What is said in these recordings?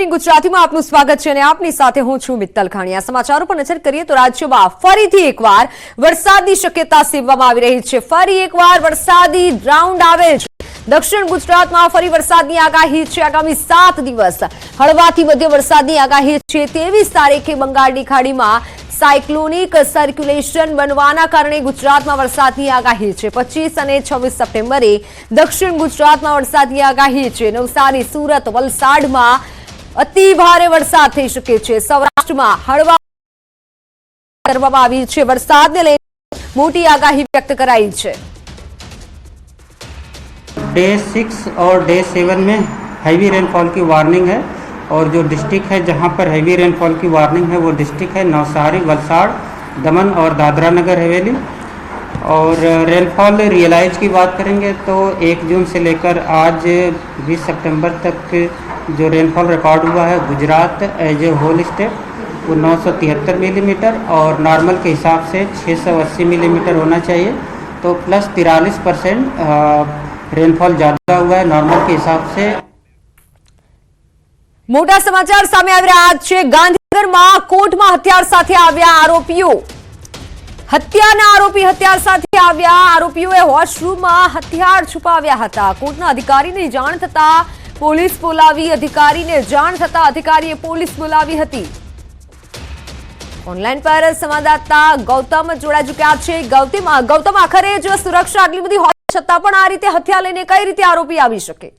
Eighteen ગુજરાતીમાં આપનું સ્વાગત છે અને આપની સાથે હું છું મિત્તલ ખાણીયા સમાચારો પર નજર કરીએ તો રાજ્યમાં ફરીથી એકવાર વરસાદની શક્યતા સેવવામાં આવી રહી છે. ફરી એકવાર વરસાદી રાઉન્ડ આવે છે. દક્ષિણ ગુજરાતમાં ફરી વરસાદની આગાહી છે. આગામી સાત દિવસ હળવાથી મધ્ય વરસાદની આગાહી છે. ત્રેવીસ તારીખે બંગાળની ખાડીમાં સાયક્લોનિક સર્ક્યુલેશન બનવાના કારણે ગુજરાતમાં વરસાદની આગાહી છે. પચીસ અને છવ્વીસ સપ્ટેમ્બરે દક્ષિણ ગુજરાતમાં વરસાદની આગાહી છે. નવસારી, સુરત, વલસાડમાં અતિ ભારે વરસાદ થઈ શકે છે સૌરાષ્ટ્રમાં હળવા કરવામાં આવી છે વરસાદને લઈને મોટી આગાહી વ્યક્ત કરાઈ છે डे सिक्स और डे सेवन में हैवी रेनफॉल की वार्निंग है और जो डिस्ट्रिक्ट है जहाँ पर हैवी रेनफॉल की वार्निंग है वो डिस्ट्रिक्ट है नवसारी वलसाड़ दमन और दादरा नगर हवेली और रेनफॉल रियलाइज की बात करेंगे तो एक जून से लेकर आज 20 सितंबर तक जो रेनफॉल रिकॉर्ड हुआ है Gujarat as a whole state वो नौ सौ तिहत्तर मिलीमीटर और नॉर्मल के हिसाब से 680 मिलीमीटर होना चाहिए तो प्लस तिरालीस परसेंट रेनफॉल ज़्यादा हुआ है नॉर्मल के हिसाब से મોટા સમાચાર સામે આવી રહ્યા છે ગાંધીનગરમાં કોર્ટમાં હથિયાર સાથે આવ્યા આરોપીઓ હત્યાના આરોપી હથિયાર સાથે આવ્યા આરોપીઓએ વોશરૂમમાં હથિયાર છુપાવ્યા હતા કોર્ટના અધિકારીને જાણ થતા પોલીસ બોલાવી અધિકારીને જાણ થતા અધિકારીએ પોલીસ બોલાવી હતી. ઓનલાઈન પર સંવાદદાતા ગૌતમ જોડાઈ ચુક્યા છે. ગૌતમ ગૌતમ, આખરે જો સુરક્ષા આટલી બધી હોવા છતાં પણ આ રીતે હથિયાર લઈને કઈ રીતે આરોપી આવી શકે?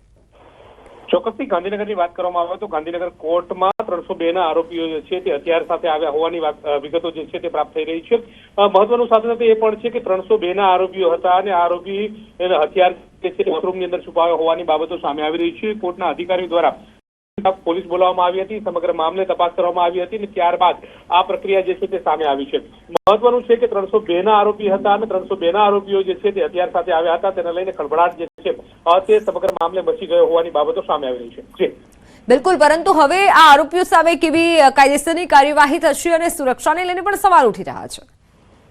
ચોક્કસથી ગાંધીનગરની વાત કરવામાં આવે તો ગાંધીનગર કોર્ટમાં ત્રણસો બે ના આરોપીઓ જે છે તે હથિયાર સાથે આવ્યા હોવાની વાત- વિગતો જે છે તે પ્રાપ્ત થઈ રહી છે. મહત્વનું સાથે સાથે એ પણ છે કે ત્રણસો બે ના આરોપીઓ હતા અને આરોપી હથિયાર વોશરૂમની અંદર છુપાયો હોવાની બાબતો સામે આવી રહી છે. કોર્ટના અધિકારીઓ દ્વારા પોલીસ બોલાવવામાં આવી હતી, સમગ્ર મામલે તપાસ કરવામાં આવી હતી અને ત્યારબાદ આ પ્રક્રિયા જે છે તે સામે આવી છે. મહત્વનું છે કે ત્રણસો બે ના આરોપી હતા અને ત્રણસો બે ના આરોપીઓ જે છે તે હથિયાર સાથે આવ્યા હતા. તેને લઈને ખળભળાટ જે છે તે સમગ્ર મામલે મચી ગયો હોવાની બાબતો સામે આવી રહી છે. બિલકુલ, પરંતુ હવે આ આરોપીઓ સામે કેવી કાયદેસરની કાર્યવાહી થશે અને સુરક્ષાને લઈને પણ સવાલ ઉઠી રહ્યા છે.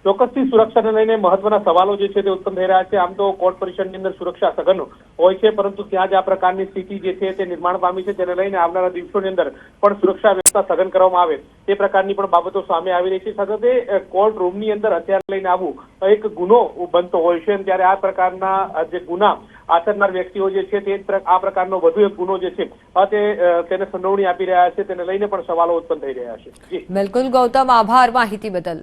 ચોક્કસથી સુરક્ષાને લઈને મહત્વના સવાલો જે છે તે ઉત્પન્ન થઈ રહ્યા છે. આમ તો કોર્ટ પરિષદની અંદર સુરક્ષા સઘન હોય છે, પરંતુ ત્યાં જ આ પ્રકારની સ્થિતિ જે છે તે નિર્માણ પામી છે. તેને લઈને આવનારા દિવસોની અંદર પણ સુરક્ષા વ્યવસ્થા સઘન કરવામાં આવે. તે પ્રકારની પણ બાબતો સામે આવી રહી છે. સાથે કોર્ટ રૂમની અંદર હથિયાર લઈને આવવું એક ગુનો બનતો હોય છે. ત્યારે આ પ્રકારના જે ગુના આચરનાર વ્યક્તિઓ જે છે તે આ પ્રકારનો વધુ એક ગુનો જે છે તે તેને સંડોવણી આપી રહ્યા છે. તેને લઈને પણ સવાલો ઉત્પન્ન થઈ રહ્યા છે. બિલકુલ ગૌતમ, આભાર માહિતી બદલ.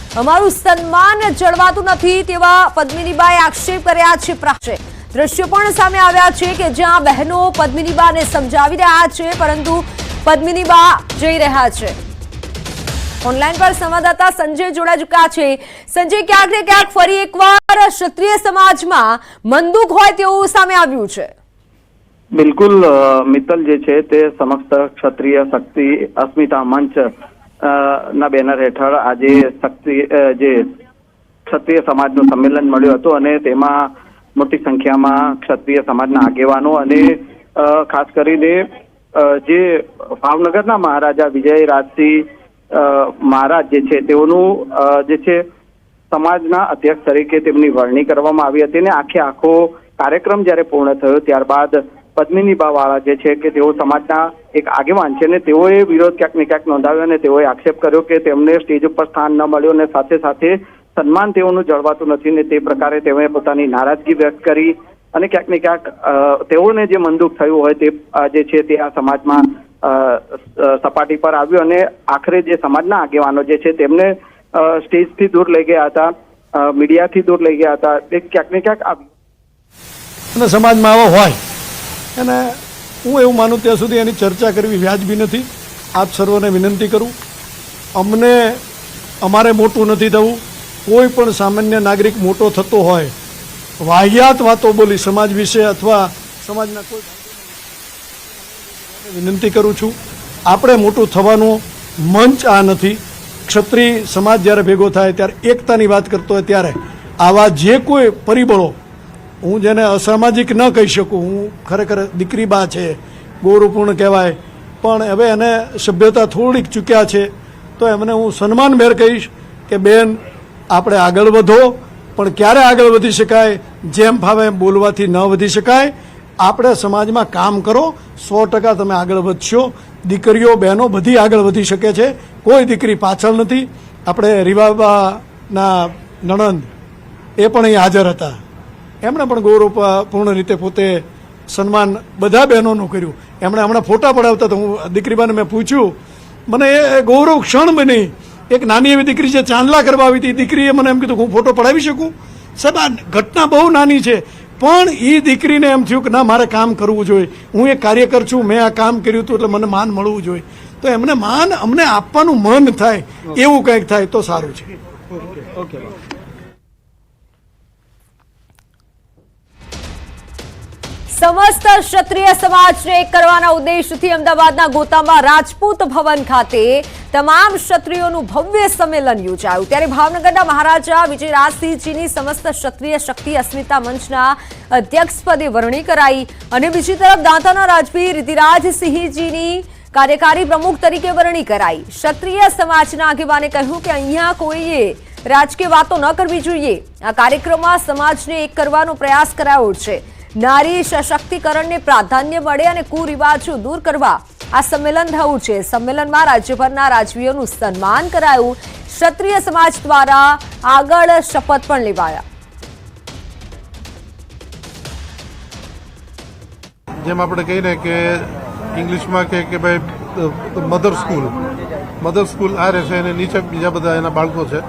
અમારું સન્માન જળવાતું નથી તેવા પદ્મિનીબાએ આક્ષેપ કર્યા છે. પ્રાશે દ્રશ્યો પણ સામે આવ્યા છે કે જ્યાં બહેનો પદ્મિનીબાને સમજાવી રહ્યા છે, પરંતુ પદ્મિનીબા જઈ રહ્યા છે. ઓનલાઈન પર સંવાદદાતા સંજય જોડાઈ ચુક્યા છે. સંજય, ક્યાંક ને ક્યાંક ફરી એકવાર ક્ષત્રિય સમાજમાં મંદુક હોય તેવું સામે આવ્યું છે. બિલકુલ મિત્તલ જે છે તે સમસ્ત ક્ષત્રિય શક્તિ અસ્મિતા મંચ ના બેનર હેઠળ આજે શક્તિ જે ક્ષત્રિય સમાજનું સંમેલન મળ્યું હતું અને તેમાં મોટી સંખ્યામાં ક્ષત્રિય સમાજના આગેવાનો અને ખાસ કરીને જે ભાવનગરના મહારાજા વિજય રાજસિંહ મહારાજ જે છે તેઓનું જે છે સમાજના અધ્યક્ષ તરીકે તેમની વરણી કરવામાં આવી હતી અને આખે આખો કાર્યક્રમ જ્યારે પૂર્ણ થયો ત્યારબાદ પદ્મિની વાળા જે છે કે તેઓ સમાજના એક આગેવાન છે અને તેઓએ વિરોધ ક્યાંક ને ક્યાંક નોંધાવ્યો અને તેઓએ આક્ષેપ કર્યો કે તેમને સ્ટેજ ઉપર સ્થાન ન મળ્યું અને સાથે સાથે સન્માન તેઓનું જળવાતું નથી ને તે પ્રકારે તેઓએ પોતાની નારાજગી વ્યક્ત કરી અને ક્યાંક ને ક્યાંક તેઓને જે મનદુખ થયું હોય તે જે છે તે આ સમાજમાં સપાટી પર આવ્યું અને આખરે જે સમાજના આગેવાનો જે છે તેમને સ્ટેજથી દૂર લઈ ગયા હતા મીડિયાથી દૂર લઈ ગયા હતા એ ક્યાંક ને ક્યાંક આવ્યું અને સમાજમાં આવો હોય. અને હું એવું માનું ત્યાં સુધી એની ચર્ચા કરવી વ્યાજબી નથી. આપ સર્વને વિનંતી કરું. અમને, અમારે મોટું નથી થવું. કોઈ પણ સામાન્ય નાગરિક મોટો થતો હોય, વાહિયાત વાતો બોલી સમાજ વિશે અથવા સમાજના કોઈ વિનંતી કરું છું. આપણે મોટું થવાનું મંચ આ નથી. ક્ષત્રિય સમાજ જ્યારે ભેગો થાય, ત્યારે એકતાની વાત કરતો હોય, ત્યારે આવા જે કોઈ પરિબળો હું જેને અસામાજિક ન કહી શકું, હું ખરેખર દીકરી બા છે, ગૌરવપૂર્ણ કહેવાય, પણ હવે એને સભ્યતા થોડીક ચૂક્યા છે, તો એમને હું સન્માનભેર કહીશ કે બેન, આપણે આગળ વધો, પણ ક્યારે આગળ વધી શકાય, જેમ ફાવે બોલવાથી ન વધી શકાય. આપણે સમાજમાં કામ કરો, સો ટકા તમે આગળ વધશો. દીકરીઓ, બહેનો બધી આગળ વધી શકે છે. કોઈ દીકરી પાછળ નથી. આપણે રીવાબાના નણંદ એ પણ અહીં હાજર હતા. એમણે પણ ગૌરવપૂર્ણ રીતે પોતે સન્માન બધા બહેનોનું કર્યું. એમણે હમણાં ફોટા પડાવતા તો હું દીકરીબાને મેં પૂછ્યું, મને એ ગૌરવ ક્ષણ બની એક નાની એવી દીકરી છે, ચાંદલા કરવા આવી હતી. દીકરીએ મને એમ કીધું, હું ફોટો પડાવી શકું? સાહેબ, આ ઘટના બહુ નાની છે, પણ એ દીકરીને એમ થયું કે, ના, મારે કામ કરવું જોઈએ. હું એક કાર્યકર છું, મેં આ કામ કર્યું હતું, એટલે મને માન મળવું જોઈએ. તો એમને માન અમને આપવાનું મન થાય, એવું કંઈક થાય તો સારું છે. સમસ્ત ક્ષત્રિય સમાજને એક કરવાના ઉદ્દેશથી અમદાવાદના ગોતામાં રાજપૂત ભવન ખાતે તમામ ક્ષત્રિયોનું ભવ્ય સંમેલન યોજાયું. ત્યારે ભાવનગરના મહારાજા વિજયરાજસિંહજીની સમસ્ત ક્ષત્રિય શક્તિ અસ્મિતા મંચના અધ્યક્ષપદે વરણી કરાઈ અને બીજી તરફ દાંતાના રાજવી રિતિરાજસિંહજીની કાર્યકારી પ્રમુખ તરીકે વરણી કરાઈ. ક્ષત્રિય સમાજના આગેવાને કહ્યું કે અહીંયા કોઈએ રાજકીય વાતો ન કરવી જોઈએ. આ કાર્યક્રમમાં સમાજને એક કરવાનો પ્રયાસ કરાયો છે. નારી સશક્તિકરણને પ્રાધાન્ય મળે અને કુરિવાજો દૂર કરવા આ સંમેલન થયું છે. સંમેલનમાં રાજ્યભરના રાજવીઓનું સન્માન કરાયું. ક્ષત્રિય સમાજ દ્વારા આગળ શપથ પણ લેવાયા. જેમ આપણે કહીને કે ઇંગ્લિશમાં કહે કે ભાઈ, મધર સ્કૂલ. મધર સ્કૂલ આ રહેશે અને નીચે બીજા બધા એના બાળકો છે.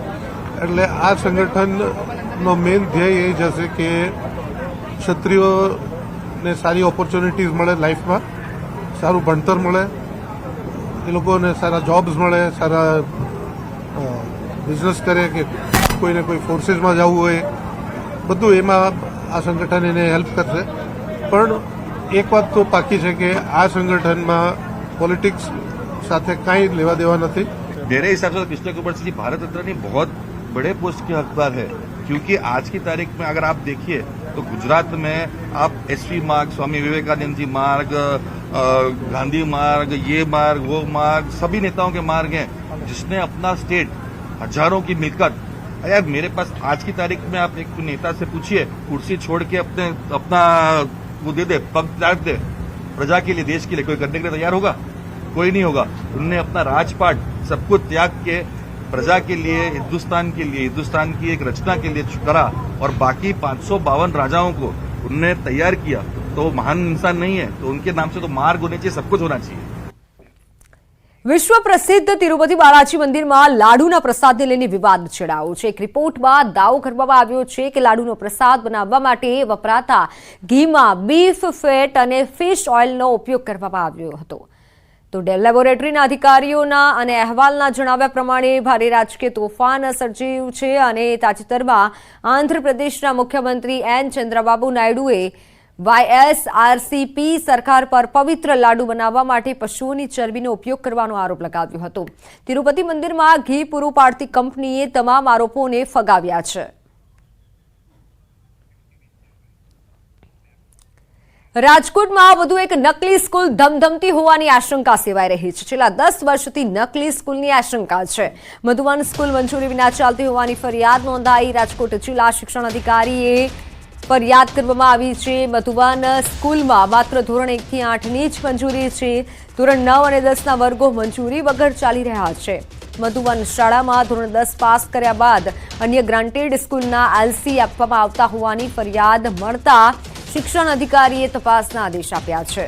એટલે આ સંગઠનનો મેઇન ધ્યેય એ જ હશે કે ક્ષત્રિયોને સારી ઓપોર્ચ્યુનિટીઝ મળે લાઈફમાં સારું ભણતર મળે એ લોકોને સારા જોબ્સ મળે સારા બિઝનેસ કરે કે કોઈને કોઈ ફોર્સીસમાં જવું હોય બધું એમાં આ સંગઠન એને હેલ્પ કરશે પણ એક વાત તો પાકી છે કે આ સંગઠનમાં પોલિટિક્સ સાથે કાંઈ લેવા દેવા નથી मेरे हिसाब से कृष्ण कुमार सिंह जी भारत रत्न नहीं बहुत बड़े पोस्ट के हकदार है क्योंकि आज की तारीख में अगर आप देखिए तो गुजरात में आप एसवी मार्ग, स्वामी विवेकानंद जी मार्ग गांधी मार्ग, ये मार्ग, वो मार्ग, सभी नेताओं के मार्ग हैं, जिसने अपना स्टेट हज़ारों की मिलकत यार मेरे पास आज की तारीख में आप एक नेता से पूछिए, कुर्सी छोड़ के अपने, अपना वो दे दे पग त्याग दे, प्रजा के लिए, देश के लिए कोई करने के लिए तैयार होगा? कोई नहीं होगा। उन्होंने अपना राजपाट, सब कुछ त्याग के प्रजा के लिए हिंदुस्तान के लिए हिंदुस्तान की एक रचना के लिए करा और बाकी पांच सौ बावन राजाओं को उन्होंने तैयार किया तो वो महान इंसान नहीं है तो उनके नाम से तो मार्ग होने चाहिए सब कुछ होना चाहिए વિશ્વ પ્રસિદ્ધ તિરુપતિ બાલાજી મંદિરમાં લાડુના પ્રસાદને લઈને વિવાદ છેડાયો છે એક રિપોર્ટમાં દાવો કરવામાં આવ્યો છે કે લાડુનો પ્રસાદ બનાવવા માટે વપરાતા ઘીમાં બીફ ફેટ અને ફિશ ઓઇલનો ઉપયોગ કરવામાં આવ્યો હતો તો ડેલ લેબોરેટરીના અધિકારીઓના અને અહેવાલના જણાવ્યા પ્રમાણે ભારે રાજકીય તોફાન સર્જાયું છે અને તાજેતરમાં આંધ્રપ્રદેશના મુખ્યમંત્રી એન ચંદ્રબાબુ નાયડુએ વાયએસઆરસીપી સરકાર પર પવિત્ર લાડુ બનાવવા માટે પશુઓની ચરબીનો ઉપયોગ કરવાનો આરોપ લગાવ્યો હતો. તિરુપતિ મંદિરમાં ઘી પૂરું પાડતી કંપનીએ તમામ આરોપોને ફગાવ્યા છે. રાજકોટમાં વધુ એક નકલી સ્કૂલ ધમધમતી હોવાની આશંકા સેવાઈ રહી છે. છેલ્લા દસ વર્ષથી નકલી સ્કૂલની આશંકા છે. મધુવન સ્કૂલ મંજૂરી વિના ચાલતી હોવાની ફરિયાદ નોંધાઈ. રાજકોટ જિલ્લા શિક્ષણ અધિકારીએ ફરિયાદ કરવામાં આવી છે. મધુવન સ્કૂલમાં માત્ર ધોરણ એકથી આઠની જ મંજૂરી છે. ધોરણ નવ અને દસના વર્ગો મંજૂરી વગર ચાલી રહ્યા છે. મધુવન શાળામાં ધોરણ દસ પાસ કર્યા બાદ અન્ય ગ્રાન્ટેડ સ્કૂલના એલસી આપવામાં આવતા હોવાની ફરિયાદ મળતા શિક્ષણ અધિકારીએ તપાસના આદેશ આપ્યા છે.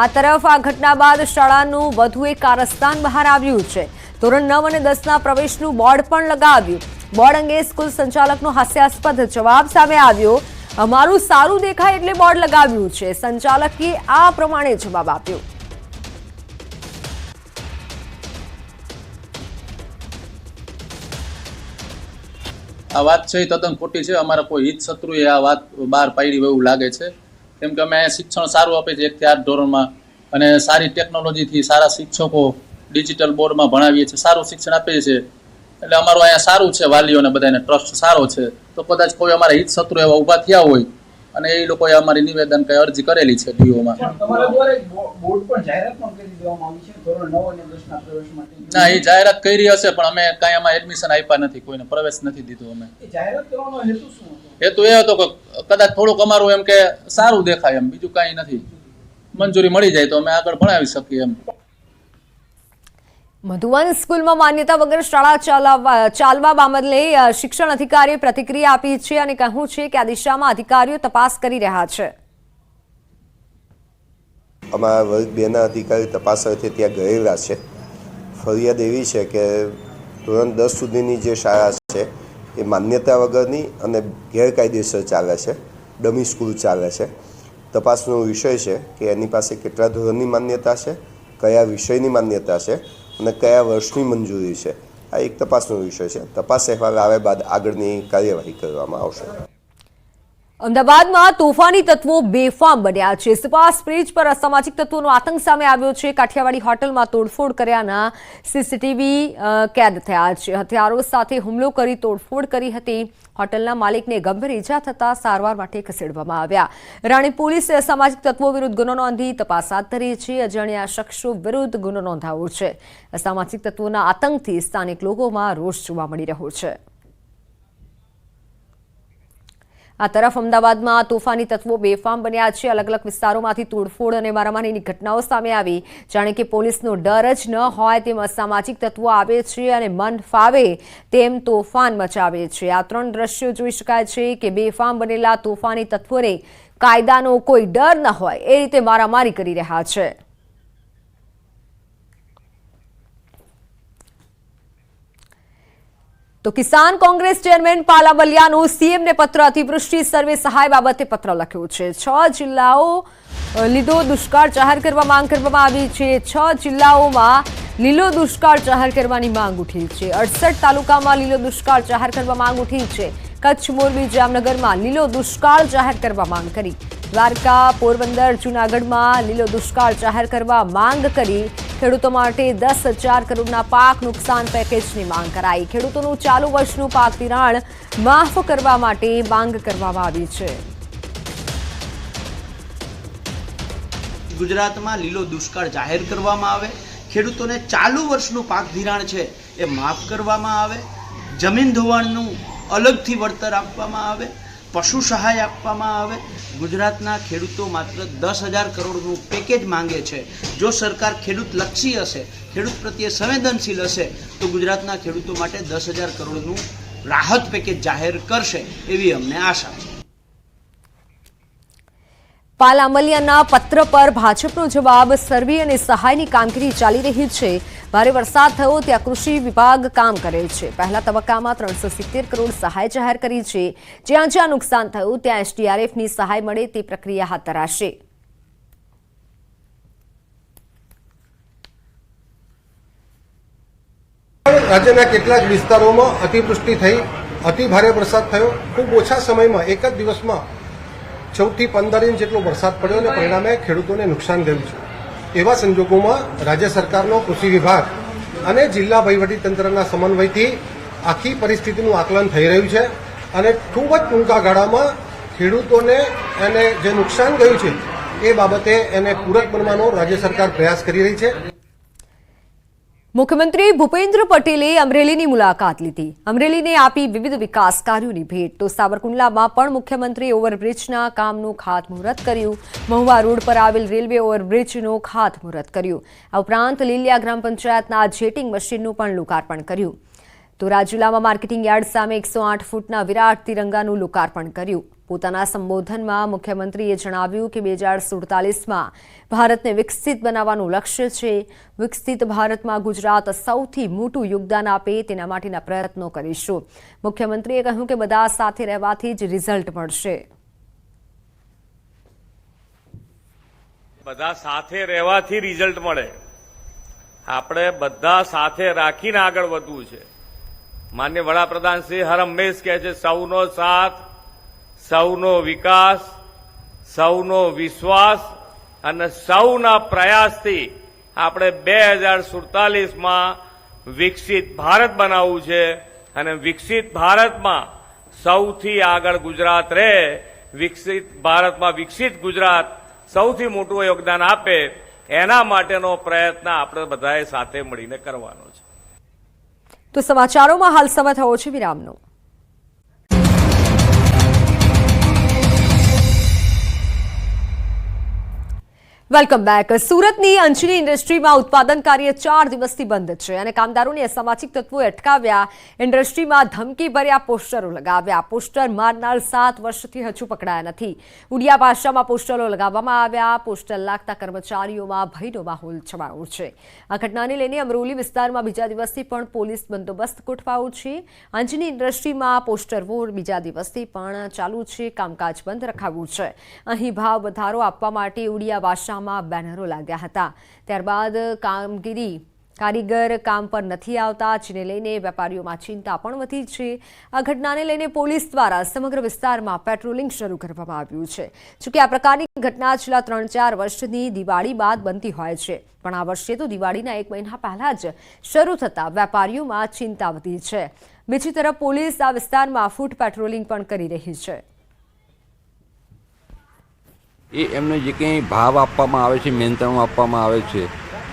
આ તરફ આ ઘટના બાદ શાળાનું વધુ એક કારસ્તાન બહાર આવ્યું છે. ધોરણ નવ અને દસના પ્રવેશનું બોર્ડ પણ લગાવ્યું. બોર્ડ અંગે સ્કૂલ સંચાલકનો હાસ્યાસ્પદ જવાબ સામે આવ્યો. અમારું સારું દેખાય એટલે બોર્ડ લગાવ્યું છે. સંચાલકે આ પ્રમાણે જવાબ આપ્યો. આ વાત છે એ તદ્દન ખોટી છે. અમારા કોઈ હિત શત્રુએ આ વાત બહાર પાડી હોય એવું લાગે છે. કેમ કે અમે શિક્ષણ સારું આપે છે એકથી આઠ ધોરણમાં અને સારી ટેકનોલોજીથી સારા શિક્ષકો ડિજિટલ બોર્ડમાં ભણાવીએ છીએ, સારું શિક્ષણ આપીએ છીએ. એટલે અમારું અહીંયા સારું છે, વાલીઓને બધાને ટ્રસ્ટ સારો છે. તો કદાચ કોઈ અમારા હિત શત્રુ એવા ઊભા થયા હોય અને એ લોકોએ અમારી નિવેદન કઈ અરજી કરેલી છે ડીઓમાં ના એ જાહેરાત કરી હશે પણ અમે કાંઈ એમાં એડમિશન આપ્યા નથી કોઈને પ્રવેશ નથી દીધો અમે. હેતુ એ હતો કે કદાચ થોડુંક અમારું એમ કે સારું દેખાય એમ બીજું કાંઈ નથી. મંજૂરી મળી જાય તો અમે આગળ ભણાવી શકીએ એમ. મધુવન સ્કૂલમાં માન્યતા વગર શાળા ચાલવા ચાલવા બાબતે શિક્ષણ અધિકારીએ પ્રતિક્રિયા આપી છે અને કહ્યું છે કે આ દિશામાં અધિકારીઓ તપાસ કરી રહ્યા છે. અમારા વર્ગ બેના અધિકારી તપાસ અર્થે ત્યાં ગયેલા છે. ફરિયાદ એવી છે કે ધોરણ દસ સુધીની જે શાળા છે, એ માન્યતા વગરની અને ગેરકાયદેસર ચાલે છે, ડમી સ્કૂલ ચાલે છે. તપાસનો વિષય છે કે એની પાસે કેટલા ધોરણની માન્યતા છે, કયા વિષયની માન્યતા છે અને કયા વર્ષની મંજૂરી છે? આ એક તપાસનો વિષય છે. તપાસ અહેવાલ આવ્યા બાદ આગળની કાર્યવાહી કરવામાં આવશે. અમદાવાદમાં તોફાની તત્વો બેફામ બન્યા છે. સુપાસ બ્રિજ પર અસામાજિક તત્વોનો આતંક સામે આવ્યો છે. કાઠિયાવાડી હોટલમાં તોડફોડ કર્યાના સીસીટીવી કેદ થયા છે. હથિયારો સાથે હુમલો કરી તોડફોડ કરી હતી. હોટલના માલિકને ગંભીર ઈજા થતા સારવાર માટે ખસેડવામાં આવ્યા. રાણી પોલીસે અસામાજિક તત્વો વિરુદ્ધ ગુનો નોંધી તપાસ હાથ ધરી છે. અજાણ્યા શખ્સો વિરુદ્ધ ગુનો નોંધાવ્યો છે. અસામાજિક તત્વોના આતંકથી સ્થાનિક લોકોમાં રોષ જોવા મળી રહ્યો છે. આ તરફ અમદાવાદમાં તોફાની તત્વો બેફામ બન્યા છે. અલગ અલગ વિસ્તારોમાંથી તોડફોડ અને મારામારીની ઘટનાઓ સામે આવી. જાણે કે પોલીસનો ડર જ ન હોય તેમ અસામાજિક તત્વો આવે છે અને મન ફાવે તેમ તોફાન મચાવે છે. આ ત્રણ દ્રશ્યો જોઈ શકાય છે કે બેફામ બનેલા તોફાની તત્વોને કાયદાનો કોઈ ડર ન હોય. એ રીતે મારામારી કરી રહ્યા છે. તો કિસાન કોંગ્રેસ ચેરમેન પાલા બલિયાનું સીએમને પત્ર અતિવૃષ્ટિ સર્વે સહાય બાબતે પત્ર લખ્યો છે. છ જિલ્લાઓ લીધો દુષ્કાળ જાહેર કરવા માંગ કરવામાં આવી છે. છ જિલ્લાઓમાં લીલો દુષ્કાળ જાહેર કરવાની માંગ ઉઠી છે. અડસઠ તાલુકામાં લીલો દુષ્કાળ જાહેર કરવા માંગ ઉઠી છે. કચ્છ, મોરબી, જામનગરમાં લીલો દુષ્કાળ જાહેર કરવા માંગ કરી. દ્વારકા, પોરબંદર, જૂનાગઢમાં લીલો દુષ્કાળ જાહેર કરવા માંગ કરી. ખેડૂતો માટે દસ હજાર કરોડના પાક નુકસાન પેકેજની માંગ કરાઈ. ખેડૂતોનું ચાલુ વર્ષનું પાક ધિરાણ માફ કરવા માટે માંગ કરવામાં આવી છે. ગુજરાતમાં લીલો દુષ્કાળ જાહેર કરવામાં આવે. ખેડૂતોને ચાલુ વર્ષનું પાક ધિરાણ છે એ માફ કરવામાં આવે. જમીન ધોવાણનું અલગથી વળતર આપવામાં આવે. પશુ સહાય આપવામાં આવે. ગુજરાતના ખેડૂતો માત્ર દસ હજાર કરોડનું પેકેજ માંગે છે. જો સરકાર ખેડૂત લક્ષી હશે, ખેડૂત પ્રત્યે સંવેદનશીલ હશે, તો ગુજરાતના ખેડૂતો માટે દસ હજાર કરોડનું રાહત પેકેજ જાહેર કરશે એવી અમને આશા છે. પાલ આંબલિયાના પત્ર પર ભાજપનો જવાબ, સર્વે અને સહાયની કામગીરી ચાલી રહી છે. ભારે વરસાદ થયો, ત્યાં કૃષિ વિભાગ કામ કરે છે. પહેલા તબક્કામાં ત્રણસો સિત્તેર કરોડ સહાય જાહેર કરી છે. જ્યાં જ્યાં નુકસાન થયું, ત્યાં એસડીઆરએફની સહાય મળે તે પ્રક્રિયા હાથ ધરાશે. રાજ્યના કેટલાક વિસ્તારોમાં અતિવૃષ્ટિ થઈ, અતિ ભારે વરસાદ થયો. ખૂબ ઓછા સમયમાં, એક જ દિવસમાં ચૌદથી પંદર ઇંચ જેટલો વરસાદ પડ્યો અને પરિણામે ખેડૂતોને નુકસાન થયું છે. એવા સંજોગોમાં રાજ્ય સરકારનો કૃષિ વિભાગ અને જિલ્લા વહીવટીતંત્રના સમન્વયથી આખી પરિસ્થિતિનું આકલન થઈ રહ્યું છે અને ખૂબ જ ટૂંકા ગાળામાં ખેડૂતોને એને જે નુકસાન ગયું છે એ બાબતે એને પૂરક બનવાનો રાજ્ય સરકાર પ્રયાસ કરી રહી છે. મુખ્યમંત્રી ભૂપેન્દ્ર પટેલે અમરેલીની મુલાકાત લીધી. અમરેલીને આપી વિવિધ વિકાસ કાર્યોની ભેટ. તો સાવરકુંડલામાં પણ મુખ્યમંત્રી ઓવરબ્રિજના કામનું ખાતમુહૂર્ત કર્યું. મહુવા રોડ પર આવેલ રેલવે ઓવરબ્રિજનું ખાતમુહૂર્ત કર્યું. આ ઉપરાંત લીલિયા ગ્રામ પંચાયતના જેટિંગ મશીનનું પણ લોકાર્પણ કર્યું. તો રાજુલામાં માર્કેટિંગ યાર્ડ સામે એકસો ફૂટના વિરાટ તિરંગાનું લોકાર્પણ કર્યું. પોતાના સંબોધનમાં મુખ્યમંત્રીએ જણાવ્યું કે બે હજાર સુડતાલીસમાં ભારતને વિકસિત બનાવવાનું લક્ષ્ય છે. વિકસિત ભારતમાં ગુજરાત સૌથી મોટું યોગદાન આપે તેના માટેના પ્રયત્નો કરીશું. મુખ્યમંત્રીએ કહ્યું કે બધા સાથે રહેવાથી જ રિઝલ્ટ મળશે. બધા સાથે રહેવાથી રિઝલ્ટ મળે. આપણે બધા સાથે રાખીને આગળ વધવું છે. માન્ય વડાપ્રધાન શ્રી હર હંમેશ કહે છે, સૌનો સાથ સૌનો વિકાસ, સૌનો વિશ્વાસ અને સૌના પ્રયાસથી આપણે બે હજાર સુડતાલીસમાં વિકસિત ભારત બનાવવું છે અને વિકસિત ભારતમાં સૌથી આગળ ગુજરાત રહે, વિકસિત ભારતમાં વિકસિત ગુજરાત સૌથી મોટું યોગદાન આપે, એના માટેનો પ્રયત્ન આપણે બધાએ સાથે મળીને કરવાનો છે. તો સમાચારોમાં હાલ સમય થયો છે વિરામનો. વેલકમ બેક સુરતની અંજની ઇન્ડસ્ટ્રીમાં ઉત્પાદન કાર્ય ચાર દિવસથી બંધ છે અને કામદારોને અસામાજિક તત્વોએ અટકાવ્યા. ઇન્ડસ્ટ્રીમાં ધમકી ભર્યા પોસ્ટરો લગાવ્યા. પોસ્ટર મારનાર સાત વર્ષથી હજુ પકડાયા નથી. ઉડિયા ભાષામાં પોસ્ટરો લગાવવામાં આવ્યા. પોસ્ટર લાગતા કર્મચારીઓમાં ભયનો માહોલ છવાયો છે. આ ઘટનાને લઈને અમરોલી વિસ્તારમાં બીજા દિવસથી પણ પોલીસ બંદોબસ્ત ગોઠવાયો છે. અંજની ઇન્ડસ્ટ્રીમાં પોસ્ટર વોર બીજા દિવસથી પણ ચાલુ છે. કામકાજ બંધ રખાવ્યું છે. અહીં ભાવ વધારો આપવા માટે ઉડિયા ભાષામાં બેનરો લાગ્યા હતા. ત્યારબાદ કામગીરી કારીગર કામ પર નથી આવતા, જેને લઈને વેપારીઓમાં ચિંતા પણ વધી છે. આ ઘટનાને લઈને પોલીસ દ્વારા સમગ્ર વિસ્તારમાં પેટ્રોલિંગ શરૂ કરવામાં આવ્યું છે. જોકે આ પ્રકારની ઘટના છેલ્લા ત્રણ ચાર વર્ષની દિવાળી બાદ બનતી હોય છે. પણ આ વર્ષે તો દિવાળીના એક મહિના પહેલા જ શરૂ થતા વેપારીઓમાં ચિંતા વધી છે. બીજી તરફ પોલીસ આ વિસ્તારમાં ફૂટ પેટ્રોલિંગ પણ કરી રહી છે. એ એમને જે કંઈ ભાવ આપવામાં આવે છે મહેનતાણું આપવામાં આવે છે,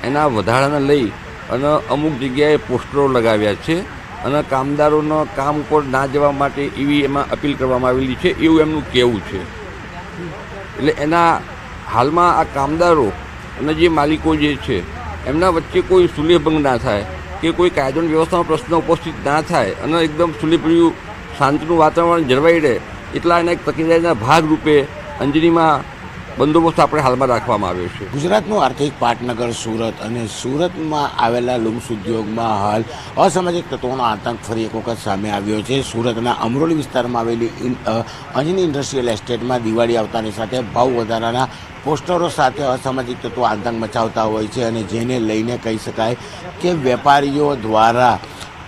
એના વધારાને લઈ અને અમુક જગ્યાએ પોસ્ટરો લગાવ્યા છે અને કામદારોનો કામ ઉપર ના જવા માટે એવી એમાં અપીલ કરવામાં આવેલી છે એવું એમનું કહેવું છે. એટલે એના હાલમાં આ કામદારો અને જે માલિકો જે છે, એમના વચ્ચે કોઈ સુલેભંગ ના થાય કે કોઈ કાયદો વ્યવસ્થાનો પ્રશ્ન ઉપસ્થિત ના થાય અને એકદમ સુલેભર્યું શાંતિનું વાતાવરણ જળવાઈ રહે, એટલા એના એક તકેદારીના ભાગરૂપે અંજનીમાં બંદોબસ્ત આપણે હાલમાં રાખવામાં આવ્યો છે. ગુજરાતનું આર્થિક પાટનગર, સુરત અને સુરતમાં આવેલા લુમ્સ ઉદ્યોગમાં હાલ અસામાજિક તત્વોનો આતંક ફરી એક વખત સામે આવ્યો છે. સુરતના અમરોલી વિસ્તારમાં આવેલી અંજની ઇન્ડસ્ટ્રીયલ એસ્ટેટમાં દિવાળી આવતાની સાથે ભાવ વધારાના પોસ્ટરો સાથે અસામાજિક તત્વો આતંક મચાવતા હોય છે અને જેને લઈને કહી શકાય કે વેપારીઓ દ્વારા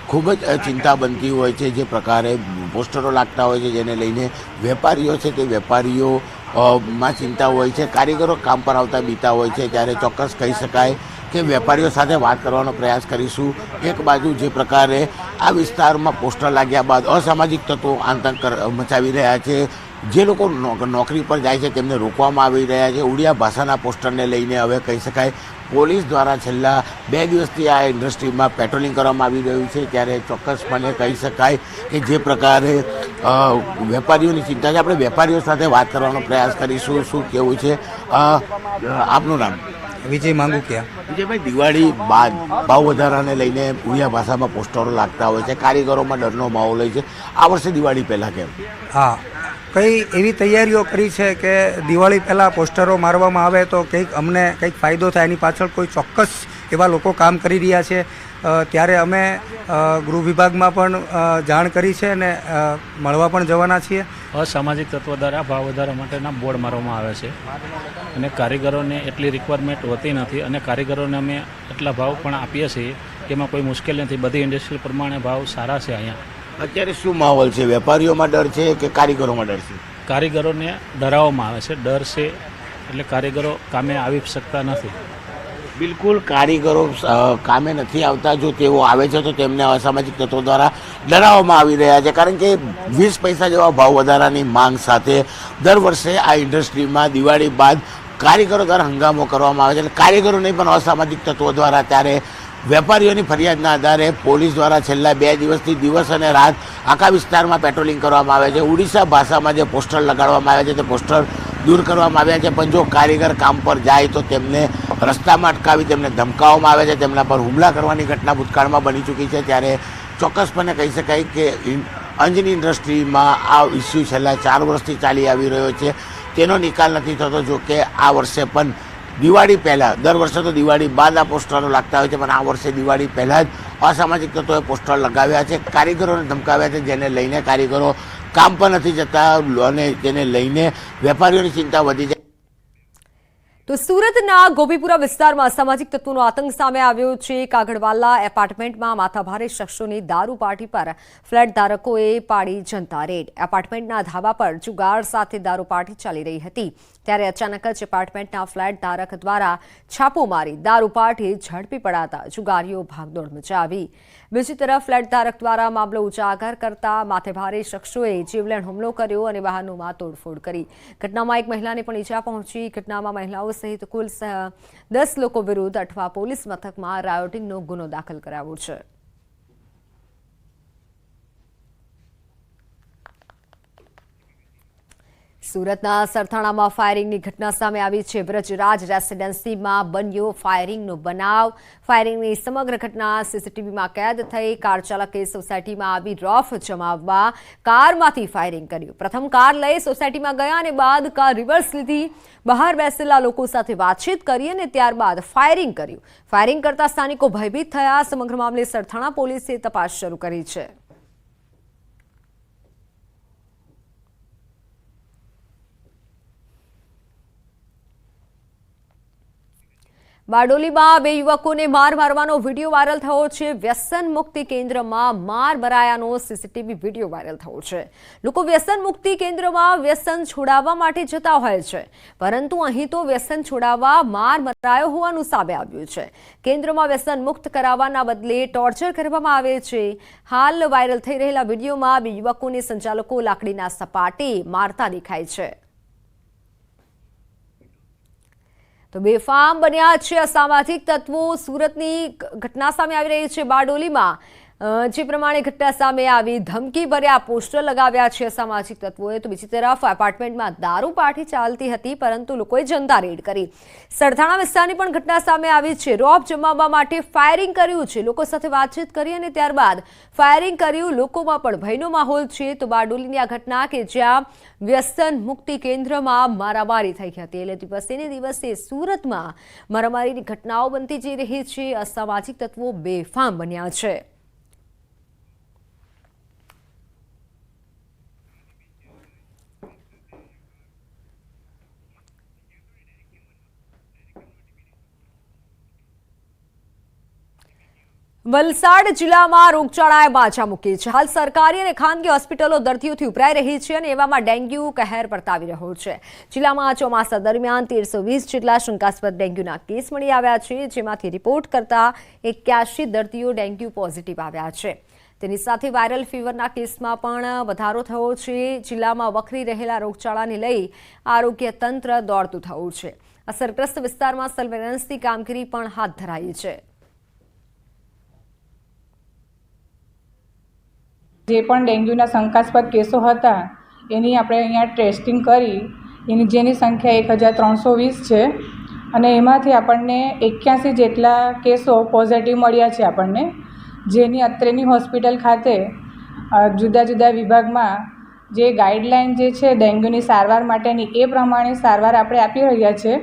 ખૂબ જ ચિંતા બનતી હોય છે. જે પ્રકારે પોસ્ટરો લાગતા હોય છે જેને લઈને વેપારીઓ છે તે વેપારીઓ માં ચિંતા હોય છે, કારીગરો કામ પર આવતા બીતા હોય છે, ત્યારે ચોક્કસ કહી શકાય કે વેપારીઓ સાથે વાત કરવાનો પ્રયાસ કરીશું. એક બાજુ જે પ્રકારે આ વિસ્તારમાં પોસ્ટર લાગ્યા બાદ અસામાજિક તત્વો આતંક મચાવી રહ્યા છે. જે લોકો નોકરી પર જાય છે, તેમને રોકવામાં આવી રહ્યા છે. ઉડિયા ભાષાના પોસ્ટરને લઈને હવે કહી શકાય પોલીસ દ્વારા છેલ્લા બે દિવસથી આ ઇન્ડસ્ટ્રીમાં પેટ્રોલિંગ કરવામાં આવી રહ્યું છે. ત્યારે ચોક્કસપણે કહી શકાય કે જે પ્રકારે વેપારીઓની ચિંતા છે. આપણે વેપારીઓ સાથે વાત કરવાનો પ્રયાસ કરીશું. શું કેવું છે? આપનું નામ? વિજય માંગુકિયા. વિજયભાઈ દિવાળી બાદ ભાવ વધારાને લઈને ઉડિયા ભાષામાં પોસ્ટરો લાગતા હોય છે. કારીગરોમાં ડરનો માહોલ હોય છે. આ વર્ષે દિવાળી પહેલાં કેમ? હા કઈ એવી તૈયારીઓ કરી છે કે દિવાળી પહેલાં પોસ્ટરો મારવામાં આવે તો કંઈક અમને કંઈક ફાયદો થાય? એની પાછળ કોઈ ચોક્કસ એવા લોકો કામ કરી રહ્યા છે. ત્યારે અમે ગૃહ વિભાગમાં પણ જાણ કરી છે અને મળવા પણ જવાના છીએ. અસામાજિક તત્વો દ્વારા ભાવ વધારા માટેના બોર્ડ મારવામાં આવે છે. અને કારીગરોને એટલી રિક્વાયરમેન્ટ હોતી નથી અને કારીગરોને અમે એટલા ભાવ પણ આપીએ છીએ એમાં કોઈ મુશ્કેલ નથી. બધી ઇન્ડસ્ટ્રી પ્રમાણે ભાવ સારા છે અહીંયા. અત્યારે શું માહોલ છે? વેપારીઓમાં ડર છે કે કારીગરોમાં ડર છે? કારીગરોને ડરાવવામાં આવે છે. ડર છે એટલે કારીગરો કામે આવી શકતા નથી. બિલકુલ કારીગરો કામે નથી આવતા. જો તેઓ આવે છે તો તેમને અસામાજિક તત્વો દ્વારા ડરાવવામાં આવી રહ્યા છે. કારણ કે વીસ પૈસા જેવા ભાવ વધારાની માંગ સાથે દર વર્ષે આ ઇન્ડસ્ટ્રીમાં દિવાળી બાદ કારીગરો દ્વારા હંગામો કરવામાં આવે છે. એટલે કારીગરો નહીં પણ અસામાજિક તત્વો દ્વારા ત્યારે વેપારીઓની ફરિયાદના આધારે પોલીસ દ્વારા છેલ્લા બે દિવસથી દિવસ અને રાત આખા વિસ્તારમાં પેટ્રોલિંગ કરવામાં આવે છે. ઉડીસા ભાષામાં જે પોસ્ટર લગાડવામાં આવે છે તે પોસ્ટર દૂર કરવામાં આવ્યા છે. પણ જો કારીગર કામ પર જાય તો તેમને રસ્તામાં અટકાવી તેમને ધમકાવવામાં આવે છે. તેમના પર હુમલા કરવાની ઘટના ભૂતકાળમાં બની ચૂકી છે. ત્યારે ચોક્કસપણે કહી શકાય કે અંજની ઇન્ડસ્ટ્રીમાં આ ઇસ્યુ છેલ્લા ચાર વર્ષથી ચાલી આવી રહ્યો છે. તેનો નિકાલ નથી થતો જો કે આ વર્ષે પણ દિવાળી પહેલાં, દર વર્ષે તો દિવાળી બાદ આ પોસ્ટરો લાગતા હોય છે, પણ આ વર્ષે દિવાળી પહેલાં જ અસામાજિક તત્વોએ પોસ્ટર લગાવ્યા છે, કારીગરોને ધમકાવ્યા છે, જેને લઈને કારીગરો કામ પર નથી જતા અને તેને લઈને વેપારીઓની ચિંતા વધી છે તો સુરતના ગોપીપુરા વિસ્તારમાં સામાજિક તત્વોનો આતંક સામે આવ્યો છે. કાગડવાલા એપાર્ટમેન્ટમાં માથાભારે શખ્સોની દારૂ પાર્ટી પર ફ્લેટ ધારકોએ પાડી જનતા રેડ. એપાર્ટમેન્ટના ધાબા પર જુગાર સાથે દારૂ પાર્ટી ચાલી રહી હતી. ત્યારે અચાનક જ એપાર્ટમેન્ટના ફ્લેટ ધારક દ્વારા છાપો મારી, દારૂ પાર્ટી ઝડપી પડાતા જુગારીઓ ભાગદોડ મચાવી. બીજી તરફ ફ્લેટ ધારક દ્વારા મામલો ઉજાગર કરતા માથેભારે શખ્સોએ જીવલેણ હુમલો કર્યો અને વાહનોમાં તોડફોડ કરી. ઘટનામાં એક મહિલાને પણ ઈજા પહોંચી. ઘટનામાં મહિલાઓ સહિત કુલ દસ લોકો વિરુદ્ધ અઠવા પોલીસ મથકમાં રાયોટિંગનો ગુનો દાખલ કરાવ્યો છે. સુરતના સરથાણામાં ફાયરિંગની ઘટના સામે આવી છે. વ્રજરાજ રેસિડેન્સીમાં બન્યો ફાયરિંગનો બનાવ. ફાયરિંગની સમગ્ર ઘટના સીસીટીવીમાં કેદ થઈ. કાર ચાલકે સોસાયટીમાં આવી રોફ જમાવવા કારમાંથી ફાયરિંગ કર્યું. પ્રથમ કાર લઈ સોસાયટીમાં ગયા અને બાદ કાર રિવર્સ લીધી. બહાર બેસેલા લોકો સાથે વાતચીત કરી અને ત્યારબાદ ફાયરિંગ કર્યું. ફાયરિંગ કરતા સ્થાનિકો ભયભીત થયા. સમગ્ર મામલે સરથાણા પોલીસે તપાસ શરૂ કરી છે. બારડોલીમાં બે યુવકોને માર મારવાનો વીડિયો વાયરલ થયો છે. વ્યસન મુક્તિ કેન્દ્રમાં માર મરાયાનો સીસીટીવી વીડિયો વાયરલ થયો છે. લોકો વ્યસન મુક્તિ કેન્દ્રમાં વ્યસન છોડાવવા માટે જતા હોય છે. પરંતુ અહીં તો વ્યસન છોડાવવા માર મરાયો હોવાનું સામે આવ્યું છે. કેન્દ્રમાં વ્યસન મુક્ત કરાવવાના બદલે ટોર્ચર કરવામાં આવે છે. હાલ વાયરલ થઈ રહેલા વિડીયોમાં બે યુવકોને સંચાલકો લાકડીના સપાટે મારતા દેખાય છે. તો બેફામ બન્યા છે અસામાજિક તત્વો. સુરતની ઘટના સામે આવી રહી છે બારડોલીમાં. જે પ્રમાણે ઘટના સામે આવી ધમકી ભર્યા પોસ્ટર લગાવ્યા છે અસામાજિક તત્વોએ, તો બીજી તરફ એપાર્ટમેન્ટમાં દારૂ પાર્ટી ચાલતી હતી, પરંતુ લોકોએ જનતા રેડ કરી. સરથાણા વિસ્તારની પણ ઘટના સામે આવી છે. રોબ જમાવવા માટે ફાયરિંગ કર્યું છે. લોકો સાથે વાતચીત કરી અને ત્યારબાદ ફાયરિંગ કર્યું. લોકોમાં પણ ભયનો માહોલ છે. તો બારડોલીની આ ઘટના કે જ્યાં વ્યસન મુક્તિ કેન્દ્રમાં મારામારી થઈ હતી. એટલે દિવસે ને દિવસે સુરતમાં મારામારીની ઘટનાઓ બનતી જઈ રહી છે. અસામાજિક તત્વો બેફામ બન્યા છે. વલસાડ જિલ્લામાં રોગચાળાએ બાજા મૂકી છે. હાલ સરકારી અને ખાનગી હોસ્પિટલો દર્દીઓથી ઉભરાઈ રહી છે અને એવામાં ડેન્ગ્યુ કહેર પરતાવી રહ્યો છે. જિલ્લામાં ચોમાસા દરમિયાન તેરસો વીસ જેટલા શંકાસ્પદ ડેન્ગ્યુના કેસ મળી આવ્યા છે, જેમાંથી રિપોર્ટ કરતા એક્યાસી દર્દીઓ ડેન્ગ્યુ પોઝિટિવ આવ્યા છે. તેની સાથે વાયરલ ફીવરના કેસમાં પણ વધારો થયો છે. જિલ્લામાં વખરી રહેલા રોગચાળાને લઈ આરોગ્ય તંત્ર દોડતું થયું છે. અસરગ્રસ્ત વિસ્તારમાં સર્વેલન્સની કામગીરી પણ હાથ ધરાઈ છે. જે પણ ડેન્ગ્યુના શંકાસ્પદ કેસો હતા, એની આપણે અહીંયા ટેસ્ટિંગ કરી. એની જેની સંખ્યા એક હજાર ત્રણસો વીસ છે અને એમાંથી આપણને એક્યાસી જેટલા કેસો પોઝિટિવ મળ્યા છે આપણને. જેની અત્રેની હોસ્પિટલ ખાતે જુદા જુદા વિભાગમાં જે ગાઈડલાઇન જે છે ડેન્ગ્યુની સારવાર માટેની, એ પ્રમાણે સારવાર આપણે આપી રહ્યા છે.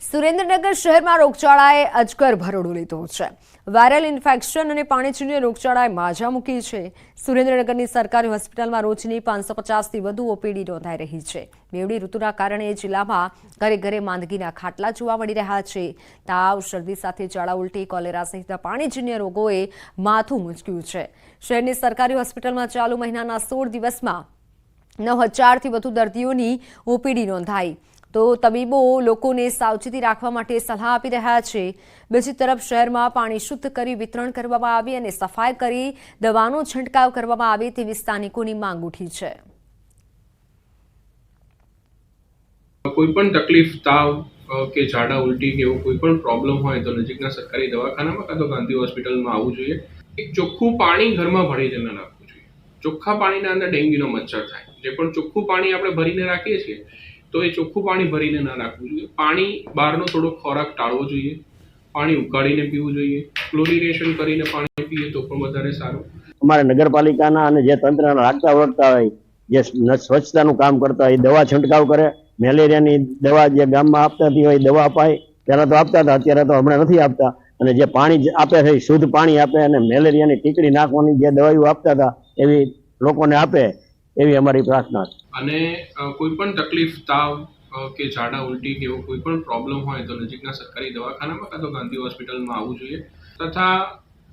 સુરેન્દ્રનગર શહેરમાં રોગચાળાએ અજગર ભરોડો લીધો છે. વાયરલ ઇન્ફેક્શન અને પાણીજન્ય રોગચાળાએ માજા મૂકી છે. સુરેન્દ્રનગરની સરકારી હોસ્પિટલમાં રોજની પાંચસો પચાસથી વધુ ઓપીડી નોંધાઈ રહી છે. બેવડી ઋતુના કારણે જિલ્લામાં ઘરે ઘરે માંદગીના ખાટલા જોવા મળી રહ્યા છે. તાવ, શરદી સાથે ઝાડા ઉલટી, કોલેરા સહિતના પાણીજન્ય રોગોએ માથું મૂંચક્યું છે. શહેરની સરકારી હોસ્પિટલમાં ચાલુ મહિનાના સોળ દિવસમાં નવ હજારથી વધુ દર્દીઓની ઓપીડી નોંધાઈ. તો તબીબો લોકોને સાવચેતી રાખવા માટે સલાહ આપી રહ્યા છે. બીજી તરફ શહેરમાં પાણી શુદ્ધ કરી વિતરણ કરવામાં આવે અને સફાઈ કરી દવાનો છંટકાવ કરવામાં આવે તેવી સ્થાનિકોની માંગ ઉઠી છે. કોઈ પણ તકલીફ, તાવ કે ઝાડા, ઉલટી કે એવો કોઈ પણ પ્રોબ્લેમ હોય તો નજીકના સરકારી દવાખાનામાં કાં તો ગાંધી હોસ્પિટલમાં આવવું જોઈએ. એક ચોખ્ખું પાણી ઘરમાં ભરીને ન રાખવું જોઈએ. ચોખ્ખા પાણીના અંદર ડેન્ગ્યુનો મચ્છર થાય. જે પણ ચોખ્ખું પાણી આપણે ભરીને રાખીએ છીએ તો એ ચોખ્ખું પાણી ભરીને ના રાખવું જોઈએ. પાણી બહારનો થોડો ખોરાક ટાળવો જોઈએ. પાણી ઉકાળીને પીવું જોઈએ. ક્લોરિનેશન કરીને પાણી પીએ તો પણ વધારે સારું. અમારે નગરપાલિકાના અને જે તંત્રના લાગતા વળગતા હોય, જે સ્વ- સ્વચ્છતાનું કામ કરતા હોય દવા છંટકાવ કરે. મેલેરિયાની દવા જે ગામમાં આપતાથી હોય દવા અપાય. પહેલાં તો આપતા હતા, અત્યારે તો હમણાં નથી આપતા. અને જે પાણી આપે છે શુદ્ધ પાણી આપે અને મેલેરિયાની ટીકડી નાખવાની જે દવાઈઓ આપતા હતા, એવી લોકોને આપે. એવી અમારી પ્રાર્થના છે. અને કોઈ પણ તકલીફ તાવ કે ઝાડા ઉલટી કે એવો કોઈ પણ પ્રોબ્લેમ હોય તો નજીકના સરકારી દવાખાનામાં કાં તો ગાંધી હોસ્પિટલમાં આવવું જોઈએ તથા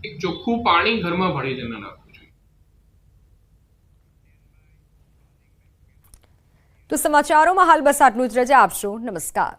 એક ચોખ્ખું પાણી ઘરમાં ભરી ન નાખવું જોઈએ. તો સમાચારોમાં હાલ બસ આટલું જ. રજા આપશો. નમસ્કાર.